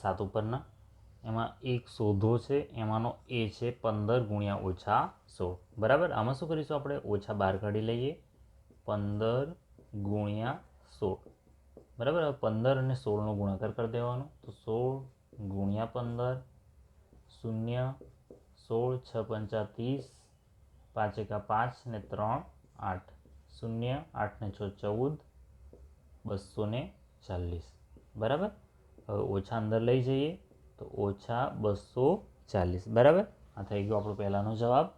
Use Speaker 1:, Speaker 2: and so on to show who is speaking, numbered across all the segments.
Speaker 1: સાત ઉપરના. એમાં એક શોધો છે, એમાંનો એ છે પંદર ગુણ્યા ઓછા સોળ બરાબર? આમાં શું કરીશું આપણે? ઓછા બાર કાઢી લઈએ. પંદર ગુણ્યા સોળ બરાબર? હવે પંદર અને સોળનો ગુણાકાર કરી દેવાનો. તો સોળ ગુણ્યા પંદર, શૂન્ય, સોળ, છ, પંચા, ત્રીસ, પાંચ, એકા, પાંચ ને ત્રણ, આઠ. શૂન્ય, આઠ ને છ, ચૌદ, બસો ને ચાલીસ. બરાબર? હવે ઓછા અંદર લઈ જઈએ તો ઓછા બસો ચાલીસ. બરાબર? આ થઈ ગયો આપણો પહેલાંનો જવાબ.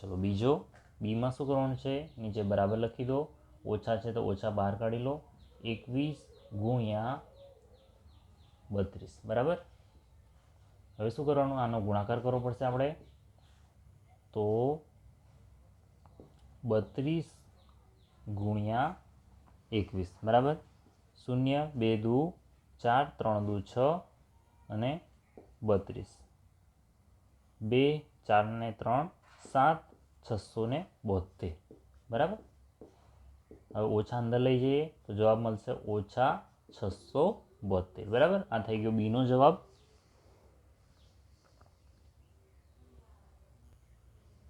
Speaker 1: ચલો બીજો. બીમાં શું કરવાનું છે? નીચે બરાબર લખી દો. ઓછા છે તો ઓછા બહાર કાઢી લો. એકવીસ ગુણ્યા બત્રીસ. બરાબર? હવે શું કરવાનું? આનો ગુણાકાર કરવો પડશે આપણે. તો બત્રીસ ગુણ્યા એકવીસ. બરાબર? શૂન્ય, બે દુ ચાર, ત્રણ, દુ, છ અને બત્રીસ. બે, ચાર ને ત્રણ, સાત, છસો ને બોતેર બરાબર? હવે ઓછા અંદર લઈ જઈએ તો જવાબ મળશે ઓછા છસો બોતેર બરાબર? આ થઈ ગયો બીનો જવાબ.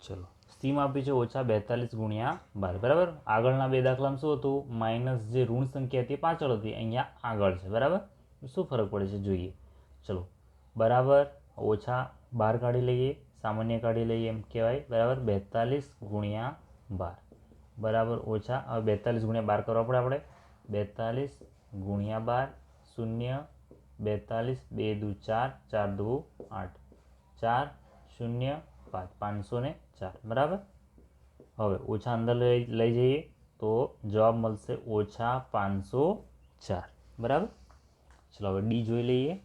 Speaker 1: ચલો સ્ટીમ આપી છે ઓછા બેતાલીસ ગુણ્યા બાર. બરાબર? આગળના બે દાખલામાં શું હતું? માઇનસ જે ઋણ સંખ્યા હતી પાછળ હતી. અહીંયા આગળ છે. બરાબર? શું ફરક પડે છે? જોઈએ. ચલો. બરાબર, ઓછા બાર કાઢી લઈએ, સામાન્ય કાઢી લઈએ એમ કહેવાય. બરાબર, બેતાલીસ ગુણ્યા બાર. બરાબર, ઓછા, હવે બેતાલીસ ગુણ્યા બાર કરવા પડે આપણે. બેતાલીસ ગુણ્યા બાર, શૂન્ય, બેતાલીસ, બે દુ ચાર ચાર દુ આઠ. ચાર, શૂન્ય, પાંચ. પાંચસો ને ચાર. બરાબર? હવે ઓછા અંદર લઈ લઈ જઈએ તો જવાબ મળશે ઓછા પાંચસો ચાર. બરાબર? ચલો હવે ડી જોઈ લઈએ.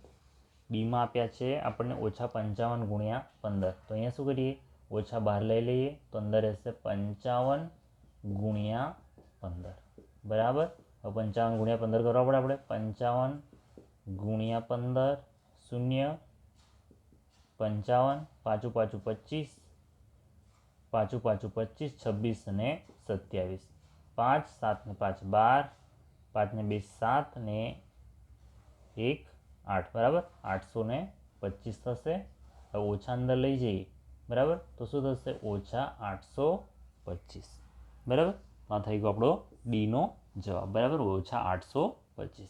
Speaker 1: ડીમાં આપ્યા છે આપણને ઓછા પંચાવન ગુણ્યા પંદર. તો અહીંયા શું કરીએ? ઓછા બહાર લઈ લઈએ. તો અંદર રહેશે પંચાવન ગુણ્યા પંદર. બરાબર? હવે પંચાવન ગુણ્યા પંદર કરવા પડે આપણે. પંચાવન ગુણ્યા પંદર શૂન્ય. પંચાવન, પાછું પાછું પચીસ. પાછું પાછું પચીસ, છવ્વીસ અને સત્યાવીસ. પાંચ, સાત ને પાંચ, બાર. પાંચ ને બે, સાત ને એક, આઠ, બરાબર? આઠસો ને પચીસ થશે. હવે ઓછા અંદર લઈ જઈએ. બરાબર? તો શું થશે? ઓછા આઠસો પચીસ. બરાબર? આ થઈ ગયો આપણો ડીનો જવાબ. બરાબર? ઓછા આઠસો પચીસ.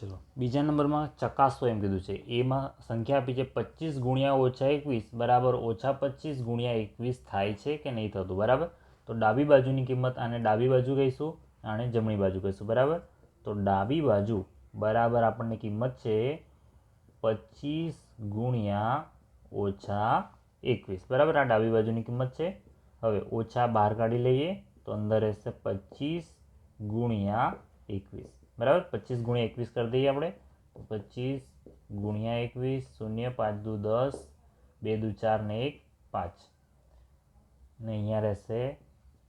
Speaker 1: ચલો. બીજા નંબરમાં ચકાસો એમ કીધું છે. એમાં સંખ્યા આપી છે પચીસ ગુણ્યા ઓછા એકવીસ. બરાબર? ઓછા પચીસ ગુણ્યા એકવીસ થાય છે કે નહીં થતું? બરાબર? તો ડાબી બાજુની કિંમત આને ડાબી બાજુ કહીશું. આને જમણી બાજુ કહીશું, બરાબર? તો ડાબી બાજુ બરાબર આપણને કિંમત છે પચીસ ગુણ્યા ઓછા એકવીસ. બરાબર? આ ડાબી બાજુની કિંમત છે. હવે ઓછા બહાર કાઢી લઈએ તો અંદર રહેશે પચીસ ગુણ્યા એકવીસ. બરાબર? પચીસ ગુણ્યા એકવીસ કરી દઈએ આપણે. તો પચીસ ગુણ્યા એકવીસ શૂન્ય પાંચ દુ દસ, બે દુ ચાર ને એક પાંચ. ને અહીંયા રહેશે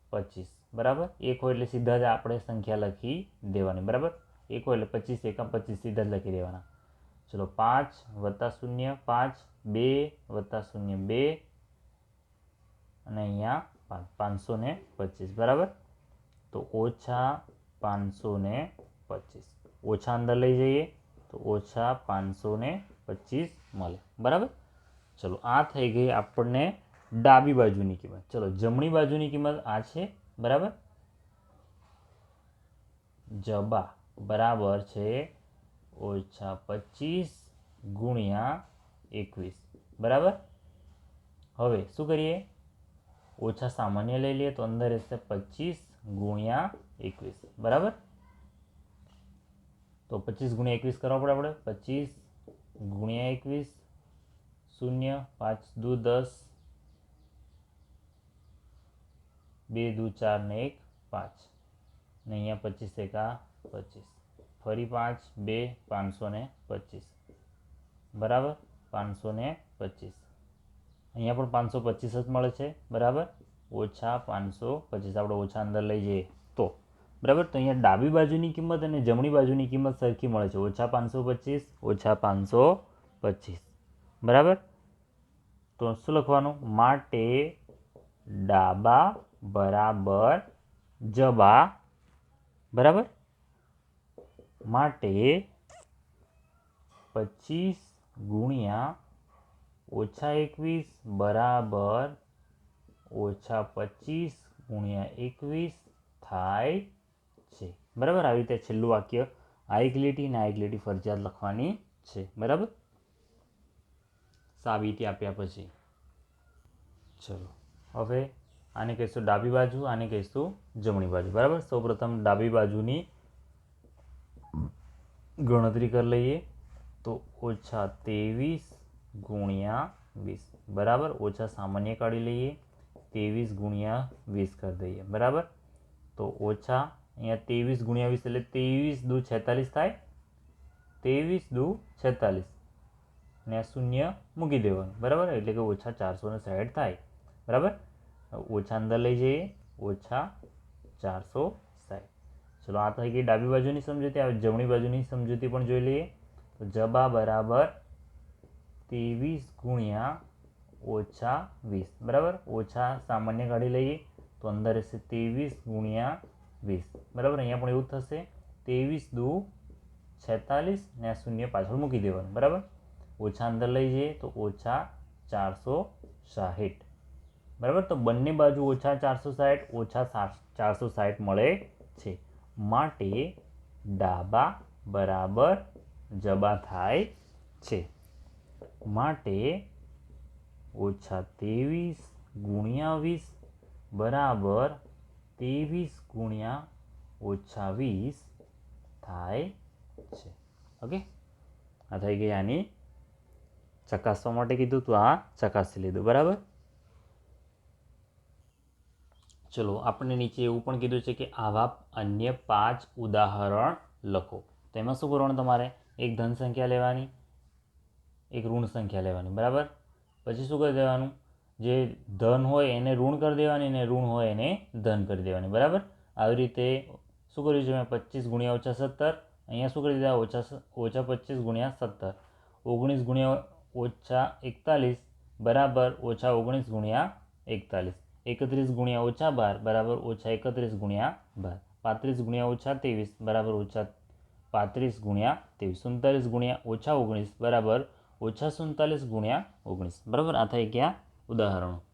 Speaker 1: પચીસ. બરાબર? એક હોય એટલે સીધા જ આપણે સંખ્યા લખી દેવાની, બરાબર? એક હોય એટલે પચીસ એકમ પચીસ સીધા જ લખી દેવાના. ચલો પાંચ વત્તા શૂન્ય, પાંચ, બે વત્તા શૂન્ય, બે, અને અહીંયા પાંચ પાંચસો ને પચીસ, બરાબર? તો ઓછા પાંચસો ને પચીસ. ઓછા અંદર લઈ જઈએ તો ઓછા પાંચસો ને પચીસ મળે, બરાબર? ચલો આ થઈ ગઈ આપણને ડાબી બાજુની કિંમત. ચલો જમણી બાજુની કિંમત આ છે બરાબર? જબા બરાબર છે ઓછા પચીસ ગુણ્યા એકવીસ. બરાબર? હવે શું કરીએ? ઓછા સામાન્ય લઈ લઈએ તો અંદર રહેશે પચીસ ગુણ્યા એકવીસ. બરાબર? તો પચીસ ગુણ્યા એકવીસ કરવા પડે આપણે. પચીસ ગુણ્યા એકવીસ શૂન્ય પાંચ દુ દસ બે દુ ચાર ને એક પાંચ. ને અહીંયા પચીસ એકા પચીસ. ફરી પાંચ, બે, પાંચસો ને પચીસ. બરાબર? પાંચસો ને પચીસ. અહીંયા પણ પાંચસો પચીસ જ મળે છે. બરાબર? ઓછા પાંચસો પચીસ. આપણે ઓછા અંદર લઈ જઈએ તો. બરાબર? તો અહીંયા ડાબી બાજુની કિંમત અને જમણી બાજુની કિંમત સરખી મળે છે. ઓછા પાંચસો પચીસ, ઓછા પાંચસો પચીસ. બરાબર? તો શું લખવાનું? માટે ડાબા બરાબર જબા બરાબર માટે પચીસ ગુણ્યા ઓછા એકવીસ બરાબર ઓછા પચીસ ગુણ્યા એકવીસ થાય છે. બરાબર? આવી રીતે છેલ્લું વાક્ય આ લીટી ને આ એક લીટી ફરજિયાત લખવાની છે. બરાબર? સાબિતી આપ્યા પછી. ચલો, હવે આને કહીશું ડાબી બાજુ, આને કહીશું જમણી બાજુ. બરાબર? સૌપ્રથમ ડાબી બાજુની ગણતરી કરી લઈએ તો ઓછા ત્રેવીસ ગુણ્યા વીસ. બરાબર? ઓછા સામાન્ય કાઢી લઈએ. ત્રેવીસ ગુણ્યા વીસ કરી દઈએ. બરાબર? તો ઓછા અહીંયા ત્રેવીસ ગુણ્યા વીસ એટલે ત્રેવીસ દુ છેતાલીસ થાય. ત્રેવીસ દુ છેતાલીસ. ને શૂન્ય મૂકી દેવાનું. બરાબર? એટલે કે ઓછા ચારસો ને સાઠ થાય. બરાબર? ઓછા અંદર લઈ જઈએ ઓછા ચારસો સાઠ ચલો આ થઈ ગઈ ડાબી બાજુની સમજૂતી હવે જમણી બાજુની સમજૂતી પણ જોઈ લઈએ તો જબા બરાબર ત્રેવીસ ગુણ્યા ઓછા વીસ બરાબર ઓછા સામાન્ય કાઢી લઈએ તો અંદર રહેશે ત્રેવીસ ગુણ્યા વીસ બરાબર અહીંયા પણ એવું જ થશે ત્રેવીસ દુ છેતાલીસ ને આ શૂન્ય પાછળ મૂકી દેવાનું બરાબર ઓછા અંદર લઈ જઈએ તો ઓછા ચારસો સાહીઠ બરાબર? તો બંને બાજુ ઓછા ચારસો સાઠ ઓછા ચારસો સાઠ મળે છે. માટે ડાબા બરાબર જબા થાય છે. માટે ઓછા ત્રેવીસ ગુણ્યા વીસ બરાબર ત્રેવીસ ગુણ્યા ઓછા વીસ થાય છે. ઓકે? આ થઈ ગઈ આની ચકાસવા માટે કીધું તો આ ચકાસી લીધું. બરાબર? ચલો, આપણે નીચે એવું પણ કીધું છે કે આવા અન્ય પાંચ ઉદાહરણ લખો. તેમાં શું કરવાનું તમારે? એક ધન સંખ્યા લેવાની, એક ઋણ સંખ્યા લેવાની, બરાબર? પછી શું કરી દેવાનું? જે ધન હોય એને ઋણ કરી દેવાની અને ઋણ હોય એને ધન કરી દેવાની, બરાબર? આવી રીતે શું કર્યું છે મેં? પચીસ ગુણ્યા ઓછા સત્તર. અહીંયા શું કરી દીધા? ઓછા ઓછા પચીસ ગુણ્યા સત્તર. ઓગણીસ ગુણ્યા ઓછા એકતાલીસ, બરાબર? ઓછા ઓગણીસ ગુણ્યા એકતાલીસ. એકત્રીસ ગુણ્યા ઓછા બાર, બરાબર ઓછા એકત્રીસ ગુણ્યા બાર. પાંત્રીસ ગુણ્યા ઓછા ત્રેવીસ, બરાબર ઓછા પાંત્રીસ ગુણ્યા ત્રેવીસ. સુડતાલીસ ગુણ્યા ઓછા ઓગણીસ, બરાબર ઓછા સુડતાલીસ ગુણ્યા ઓગણીસ. બરાબર? આ થઈ ગયા ઉદાહરણો.